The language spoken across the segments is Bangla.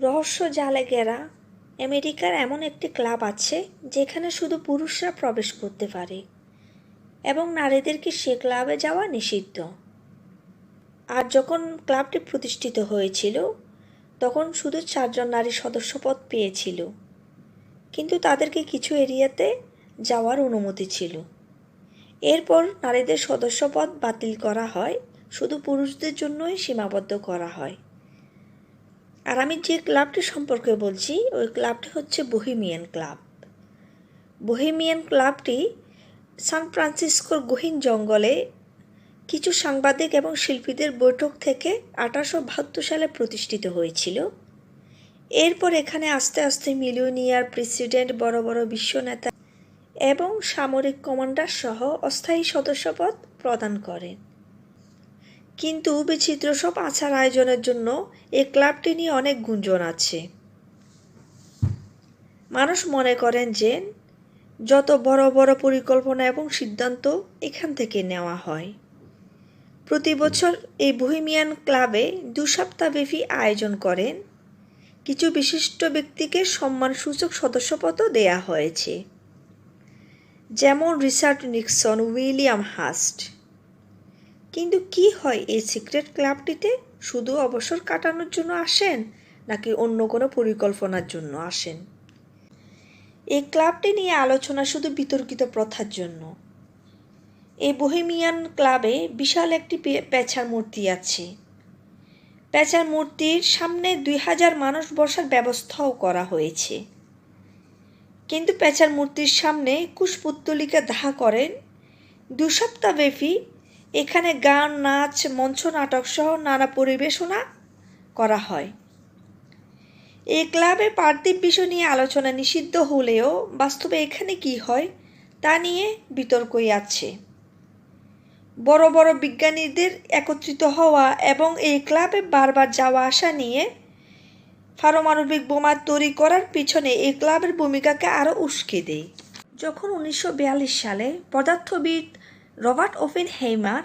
রহস্য জালে ঘেরা আমেরিকার এমন একটি ক্লাব আছে যেখানে শুধু পুরুষরা প্রবেশ করতে পারে এবং নারীদেরকে সে ক্লাবে যাওয়া নিষিদ্ধ। আর যখন ক্লাবটি প্রতিষ্ঠিত হয়েছিল, তখন শুধু চারজন নারী সদস্যপদ পেয়েছিল। কিন্তু তাদেরকে কিছু এরিয়াতে যাওয়ার অনুমতি ছিল। এরপর নারীদের সদস্যপদ বাতিল করা হয়, শুধু পুরুষদের জন্যই সীমাবদ্ধ করা হয়। আর আমি যে ক্লাবটি সম্পর্কে বলছি, ওই ক্লাবটি হচ্ছে বহিমিয়ান ক্লাব। বহিমিয়ান ক্লাবটি সান ফ্রান্সিসকোর গহীন জঙ্গলে কিছু সাংবাদিক এবং শিল্পীদের বৈঠক থেকে আঠারোশো বাহাত্তর সালে প্রতিষ্ঠিত হয়েছিল। এরপর এখানে আস্তে আস্তে মিলিয়নিয়ার প্রেসিডেন্ট, বড় বড় বিশ্ব নেতা এবং সামরিক কমান্ডার সহ অস্থায়ী সদস্যপদ প্রদান করেন কিন্তু বিচিত্র সব আচার আয়োজনের জন্য এই ক্লাবটি নিয়ে অনেক গুঞ্জন আছে। মানুষ মনে করেন যে যত বড় বড় পরিকল্পনা এবং সিদ্ধান্ত এখান থেকে নেওয়া হয়। প্রতি বছর এই বহিমিয়ান ক্লাবে দু সপ্তাহব্যাপী আয়োজন করেন। কিছু বিশিষ্ট ব্যক্তিকে সম্মানসূচক সদস্যপদও দেয়া হয়েছে। যেমন রিচার্ড নিক্সন, উইলিয়াম হাস্ট। কিন্তু কি হয়? এই সিক্রেট ক্লাবটিতে শুধু অবসর কাটানোর জন্য আসেন নাকি অন্য কোনো পরিকল্পনার জন্য আসেন? এই ক্লাবটি নিয়ে আলোচনা শুধু বিতর্কিত প্রথার জন্য। এই বহিমিয়ান ক্লাবে বিশাল একটি পেঁচার মূর্তি আছে। পেঁচার মূর্তির সামনে দুই হাজার মানুষ বসার ব্যবস্থাও করা হয়েছে। কিন্তু পেঁচার মূর্তির সামনে কুশপুত্তলিকা দাহা করেন। দু সপ্তাহব্যাপী এখানে গান, নাচ, মঞ্চ, নাটক সহ নানা পরিবেশনা করা হয়। এই ক্লাবে পার্থিব বিষয় নিয়ে আলোচনা নিষিদ্ধ হলেও বাস্তবে এখানে কি হয় তা নিয়ে বিতর্কই আছে। বড় বড় বিজ্ঞানীদের একত্রিত হওয়া এবং এই ক্লাবে বারবার যাওয়া আসা নিয়ে পারমাণবিক বোমা তৈরি করার পিছনে এই ক্লাবের ভূমিকাকে আরও উস্কে দেয়। যখন উনিশশো বিয়াল্লিশ সালে পদার্থবিদ রবার্ট ওপেন হেইমার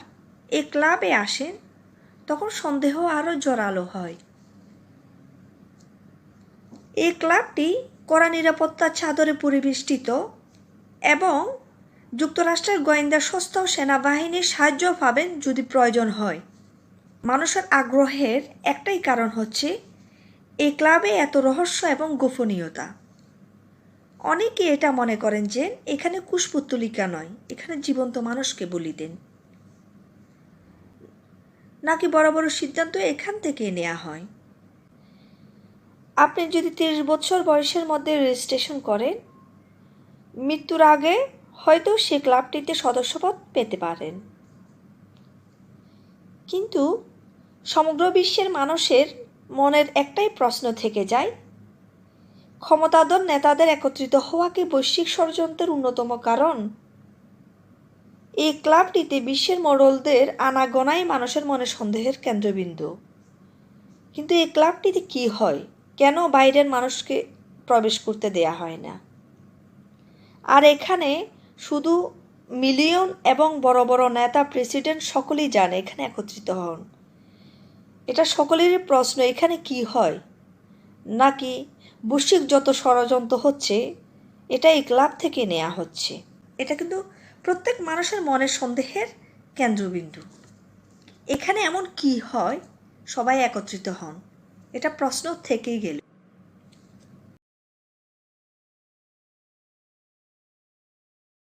এই ক্লাবে আসেন, তখন সন্দেহ আরও জোরালো হয়। এই ক্লাবটি কড়া নিরাপত্তার চাদরে পরিবেষ্টিত এবং যুক্তরাষ্ট্রের গোয়েন্দা সংস্থা সেনাবাহিনীর সাহায্য পাবেন যদি প্রয়োজন হয়। মানুষের আগ্রহের একটাই কারণ হচ্ছে এই ক্লাবে এত রহস্য এবং গোপনীয়তা। অনেকে এটা মনে করেন যে এখানে কুশপুত্তলিকা নয়, এখানে জীবন্ত মানুষকে বলি দেন। নাকি বড় বড় সিদ্ধান্ত এখান থেকে নেওয়া হয়? আপনি যদি তিরিশ বছর বয়সের মধ্যে রেজিস্ট্রেশন করেন, মৃত্যুর আগে হয়তো সে ক্লাবটিতে সদস্যপদ পেতে পারেন। কিন্তু সমগ্র বিশ্বের মানুষের মনের একটাই প্রশ্ন থেকে যায় ক্ষমতাধর নেতাদের একত্রিত হওয়া কি বৈশ্বিক ষড়যন্ত্রের অন্যতম কারণ? এই ক্লাবটিতে বিশ্বের মোড়লদের আনাগোনাই মানুষের মনে সন্দেহের কেন্দ্রবিন্দু। কিন্তু এই ক্লাবটিতে কি হয়? কেন বাইরের মানুষকে প্রবেশ করতে দেয়া হয় না? আর এখানে শুধু মিলিয়ন এবং বড় বড় নেতা, প্রেসিডেন্ট সকলেই জানে এখানে একত্রিত হন। এটা সকলেরই প্রশ্ন, এখানে কি হয়? নাকি বৈশ্বিক যত ষড়যন্ত্র হচ্ছে এটা এই ক্লাব থেকে নেওয়া হচ্ছে। এটা কিন্তু প্রত্যেক মানুষের মনের সন্দেহের কেন্দ্রবিন্দু। এখানে এমন কি হয়? সবাই একত্রিত হন। এটা প্রশ্ন থেকেই গেল।